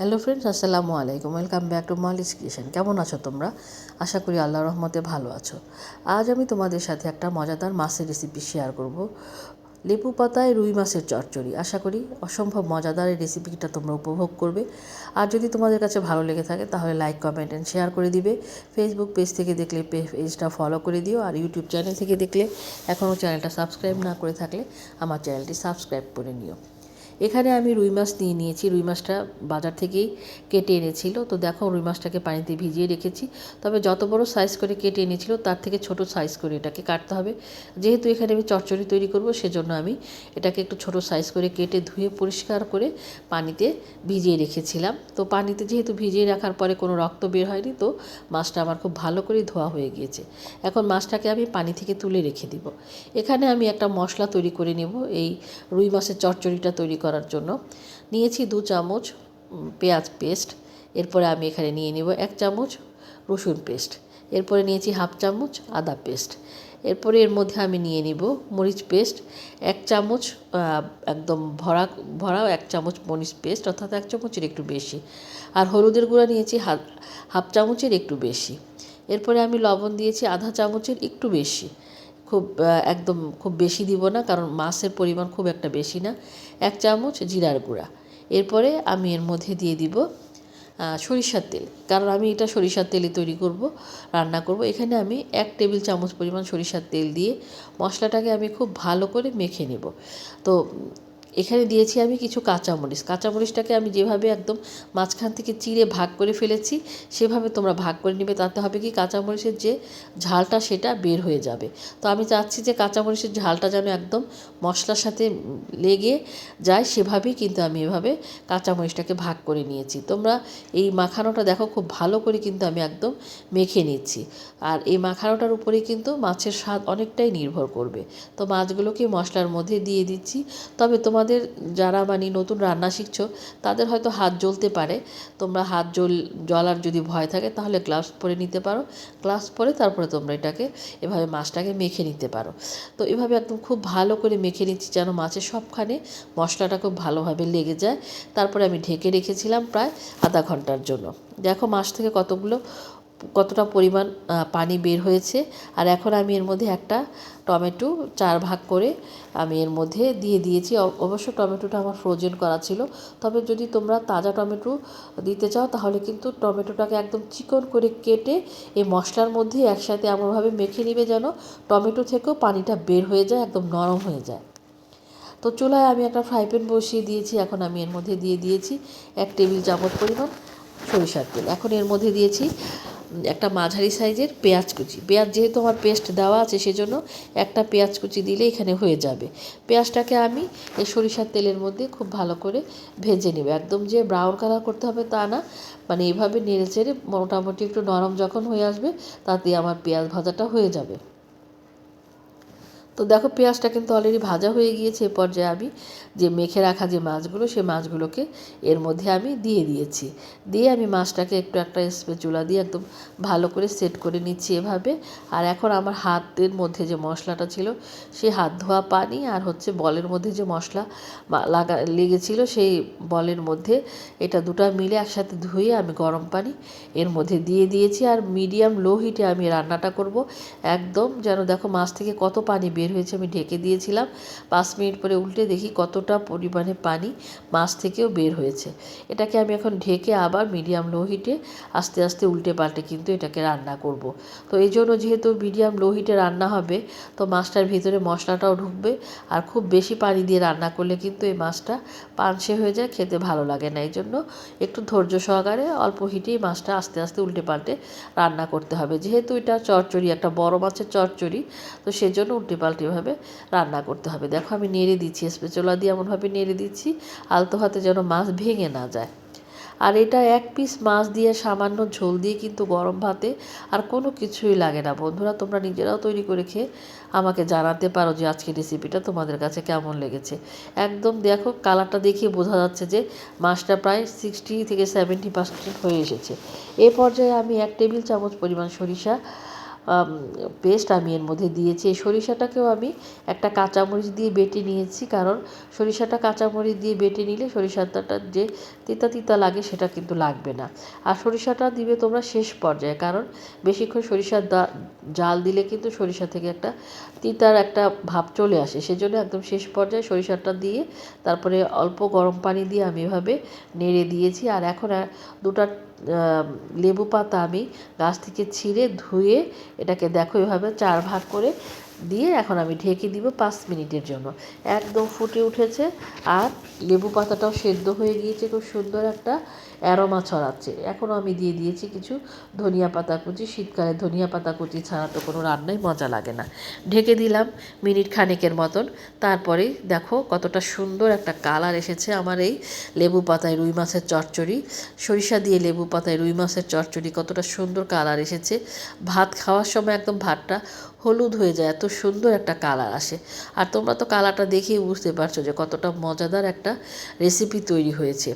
Hello friends আসসালামু আলাইকুম। Welcome back to Mali's kitchen কেমন আছো তোমরা? আশা করি আল্লাহ রহমতে ভালো আছো। আজ আমি তোমাদের সাথে একটা মজাদার মাছের রেসিপি শেয়ার করব। লেবু পাতায় রুই মাছের চচ্চড়ি। আশা করি অসম্ভব মজাদার এই রেসিপিটা তোমরা উপভোগ করবে। আর যদি তোমাদের কাছে ভালো লেগে থাকে, তাহলে লাইক কমেন্ট অ্যান্ড শেয়ার করে দিবে। ফেসবুক পেজ থেকে দেখলে পেজটা ফলো করে দিও। আর ইউটিউব চ্যানেল থেকে দেখলে এখনও চ্যানেলটা সাবস্ক্রাইব না করে থাকলে আমার চ্যানেলটি সাবস্ক্রাইব করে নিও। এখানে আমি রুই মাছ নিয়ে নিয়েছি। রুই মাছটা বাজার থেকেই কেটে এনেছিল। তো দেখো, রুই মাছটাকে পানিতে ভিজিয়ে রেখেছি। তবে যত বড় সাইজ করে কেটে এনেছিল, তার থেকে ছোট সাইজ করে এটাকে কাটতে হবে। যেহেতু এখানে আমি চচ্চড়ি তৈরি করব, সেজন্য আমি এটাকে একটু ছোট সাইজ করে কেটে ধুয়ে পরিষ্কার করে পানিতে ভিজিয়ে রেখেছিলাম। তো পানিতে যেহেতু ভিজিয়ে রাখার পরে কোনো রক্ত বের হয়নি, তো মাছটা আমার খুব ভালো করে ধোয়া হয়ে গিয়েছে। এখন মাছটাকে আমি পানি থেকে তুলে রেখে দিব। এখানে আমি একটা মশলা তৈরি করে নেব। এই রুই মাছের চচ্চড়িটা তৈরি করার জন্য। নিয়েছি দু চামচ পেঁয়াজ পেস্ট। এরপরে আমি এখানে নিয়ে নেব এক চামচ রসুন পেস্ট। এরপরে নিয়েছি হাফ চামচ আদা পেস্ট। এরপরে এর মধ্যে আমি নিয়ে নিব মরিচ পেস্ট, এক চামচ একদম ভরা ভরা এক চামচ মরিচ পেস্ট, অর্থাৎ এক চামচের একটু বেশি। আর হলুদের গুঁড়া নিয়েছি হাফ হাফ চামচের একটু বেশি। এরপরে আমি লবণ দিয়েছি আধা চামচের একটু বেশি। খুব একদম খুব বেশি দিব না, কারণ মাছের পরিমাণ খুব একটা বেশি না। এক চামচ জিরার গুঁড়া। এরপরে আমি এর মধ্যে দিয়ে দিব সরিষার তেল। কারণ আমি এটা সরিষার তেলে তৈরি করব, রান্না করব। এখানে আমি এক টেবিল চামচ পরিমাণ সরিষার তেল দিয়ে মশলাটাকে আমি খুব ভালো করে মেখে নেব। তো এখানে দিয়েছি আমি কিছু কাঁচামরিচ। কাঁচামরিচটাকে আমি যেভাবে একদম মাঝখান থেকে চিড়ে ভাগ করে ফেলেছি, সেভাবে তোমরা ভাগ করে নেবে, তাতে হবে কি কাঁচামরিচের যে ঝালটা সেটা বের হয়ে যাবে। তো আমি চাচ্ছি যে কাঁচামরিচের ঝালটা যেন একদম মশলার সাথে লেগে যায়, সেভাবেই কিন্তু আমি এভাবে কাঁচামরিচটাকে ভাগ করে নিয়েছি। তোমরা এই মাখানোটা দেখো, খুব ভালো করে কিন্তু আমি একদম মেখে নিচ্ছি। আর এই মাখানোটার উপরেই কিন্তু মাছের স্বাদ অনেকটাই নির্ভর করবে। তো মাছগুলোকে মশলার মধ্যে দিয়ে দিচ্ছি। তবে তোমার তোমাদের যারা মানে নতুন রান্না শিখছো, তাদের হয়তো হাত জ্বলতে পারে। তোমরা হাত জ্বল জ্বলার যদি ভয় থাকে, তাহলে গ্লাভস পরে নিতে পারো। গ্লাভস পরে তারপরে তোমরা এটাকে এভাবে মাছটাকে মেখে নিতে পারো। তো এভাবে একদম খুব ভালো করে মেখে নিচ্ছি যেন মাছের সবখানে মশলাটা খুব ভালোভাবে লেগে যায়। তারপরে আমি ঢেকে রেখেছিলাম প্রায় আধা ঘণ্টার জন্য। দেখো মাছ থেকে কতগুলো কতটা পরিমাণ পানি বের হয়েছে। আর এখন আমি এর মধ্যে একটা টমেটো চার ভাগ করে আমি এর মধ্যে দিয়ে দিয়েছি। অবশ্য টমেটোটা আমার ফ্রোজেন করা ছিল। তবে যদি তোমরা তাজা টমেটো দিতে চাও, তাহলে কিন্তু টমেটোটাকে একদম চিকন করে কেটে এই মশলার মধ্যে একসাথে এমনভাবে মেখে নিবে যেন টমেটো থেকেও পানিটা বের হয়ে যায়, একদম নরম হয়ে যায়। তো চুলায় আমি একটা ফ্রাই প্যান বসিয়ে দিয়েছি। এখন আমি এর মধ্যে দিয়ে দিয়েছি এক টেবিল চামচ পরিমাণ সরিষার তেল। এখন এর মধ্যে দিয়েছি একটা মাঝারি সাইজের পেঁয়াজ কুচি। পেঁয়াজ যেহেতু আমার পেস্ট দেওয়া আছে, সেজন্য একটা পেঁয়াজ কুচি দিলে এখানে হয়ে যাবে। পেঁয়াজটাকে আমি এই সরিষার তেলের মধ্যে খুব ভালো করে ভেজে নেব। একদম যে ব্রাউন কালার করতে হবে তা না মানে এভাবে নেড়ে চেড়ে মোটামুটি একটু নরম যখন হয়ে আসবে তাতে আমার পেঁয়াজ ভাজাটা হয়ে যাবে। তো দেখো পেঁয়াজটা কিন্তু অলরেডি ভাজা হয়ে গিয়েছে এ পর্যায়ে আমি যে মেখে রাখা যে মাছগুলো, সে মাছগুলোকে এর মধ্যে আমি দিয়ে দিয়েছি। দিয়ে আমি মাছটাকে একটু একটা চুলা দিয়ে একদম ভালো করে সেট করে নিচ্ছি এভাবে। আর এখন আমার হাতের মধ্যে যে মশলাটা ছিল সেই হাত ধোয়া পানি আর হচ্ছে বলের মধ্যে যে মশলা লাগা লেগেছিল, সেই বলের মধ্যে এটা দুটো মিলে একসাথে ধুয়ে আমি গরম পানি এর মধ্যে দিয়ে দিয়েছি। আর মিডিয়াম লো হিটে আমি রান্নাটা করব। একদম যেন দেখো মাছ থেকে কত পানি বের বের হয়েছে, আমি ঢেকে দিয়েছিলাম। পাঁচ মিনিট পরে উল্টে দেখি কতটা পরিমাণে পানি মাছ থেকেও বের হয়েছে। এটাকে আমি এখন ঢেকে আবার মিডিয়াম লো হিটে আস্তে আস্তে উল্টে পাল্টে কিন্তু এটাকে রান্না করব। তো এই জন্য যেহেতু মিডিয়াম লো হিটে রান্না হবে, তো মাছটার ভিতরে মশলাটাও ঢুকবে। আর খুব বেশি পানি দিয়ে রান্না করলে কিন্তু এই মাছটা পানসে হয়ে যায়, খেতে ভালো লাগে না। এই জন্য একটু ধৈর্য সহকারে অল্প হিটেই মাছটা আস্তে আস্তে উল্টে পাল্টে রান্না করতে হবে। যেহেতু এটা চচ্চড়ি, একটা বড় মাছের চচ্চড়ি, তো সেজন্য উল্টে পাল্টে এভাবে রান্না করতে হবে। দেখো আমি নেড়ে দিচ্ছি, স্পেচোলা দিয়ে এমনভাবে নেড়ে দিচ্ছি, আলতো হাতে যেন মাছ ভেঙে না যায়। আর এটা এক পিস মাছ দিয়ে সামান্য ঝোল দিয়ে কিন্তু গরম ভাতে আর কোনো কিছুই লাগে না। বন্ধুরা, তোমরা নিজেরাও তৈরি করে খেয়ে আমাকে জানাতে পারো যে আজকের রেসিপিটা তোমাদের কাছে কেমন লেগেছে। একদম দেখো কালারটা দেখিয়ে বোঝা যাচ্ছে যে মাছটা প্রায় সিক্সটি থেকে সেভেন্টি পার্সেন্ট হয়ে এসেছে। এ পর্যায়ে আমি এক টেবিল চামচ পরিমাণ সরিষা পেস্ট আমি এর মধ্যে দিয়েছি। এই সরিষাটাকেও আমি একটা কাঁচামরিচ দিয়ে বেটে নিয়েছি, কারণ সরিষাটা কাঁচামরিচ দিয়ে বেটে নিলে সরিষাটা যে তিতা তিতা লাগে সেটা কিন্তু লাগবে না। আর সরিষাটা দিবে তোমরা শেষ পর্যায়ে, কারণ বেশিক্ষণ সরিষার জাল দিলে কিন্তু সরিষা থেকে একটা তিতার একটা ভাব চলে আসে। সেজন্য একদম শেষ পর্যায়ে সরিষাটা দিয়ে তারপরে অল্প গরম পানি দিয়ে আমি এভাবে নেড়ে দিয়েছি। আর এখন দুটা লেবু পাতা আমি গাছ থেকে ছিঁড়ে ধুয়ে এটাকে দেখো এভাবে চার ভাগ করে দিয়ে এখন আমি ঢেকে দিব পাঁচ মিনিটের জন্য। একদম ফুটে উঠেছে আর লেবু পাতাটাও সেদ্ধ হয়ে গিয়েছে, খুব সুন্দর একটা অ্যারোমা ছড়াচ্ছে। এখনও আমি দিয়ে দিয়েছি কিছু ধনিয়া পাতা কুচি। শীতকালে ধনিয়া পাতা কুচি ছাড়া তো কোনো রান্নাই মজা লাগে না। ঢেকে দিলাম মিনিট খানেকের মতন। তারপরে দেখো কতটা সুন্দর একটা কালার এসেছে আমার এই লেবু পাতায় রুই মাছের চচ্চড়ি। সরিষা দিয়ে লেবু পাতায় রুই মাছের চচ্চড়ি কতটা সুন্দর কালার এসেছে। ভাত খাওয়ার সময় একদম ভাতটা হলুদ হয়ে যায় এত সুন্দর একটা কালার আসে। আর তোমরা তো কালারটা দেখেই বুঝতে পারছ যে কতটা মজাদার একটা রেসিপি তৈরি হয়েছে।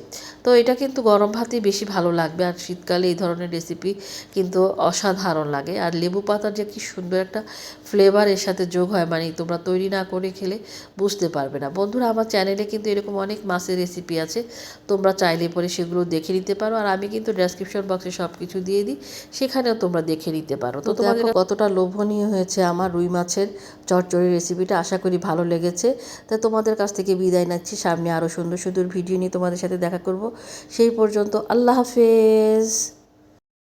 তো এটা কিন্তু গরম ভাতেই বেশি ভালো লাগবে আর শীতকালে এই ধরনের রেসিপি কিন্তু অসাধারণ লাগে। আর লেবু পাতার যে কি সুন্দর একটা ফ্লেভার এর সাথে যোগ হয় মানে তোমরা তৈরি না করে খেলে বুঝতে পারবে না। বন্ধুরা আমার চ্যানেলে কিন্তু এরকম অনেক মাছের রেসিপি আছে তোমরা চাইলে পরে সেগুলো দেখে নিতে পারো। আর আমি কিন্তু ডেসক্রিপশন বক্সে সব কিছু দিয়ে দিই সেখানেও তোমরা দেখে নিতে পারো। তো তোমাদের কতটা লোভনীয় হয়েছে আমার রুই মাছের চটচড়ি রেসিপিটা আশা করি ভালো লেগেছে। তা তোমাদের কাছ থেকে বিদায় নাচ্ছি। সামনে আরও সুন্দর সুন্দর ভিডিও নিয়ে তোমাদের সাথে দেখা করব। সেই পর্যন্ত আল্লাহ হাফেজ।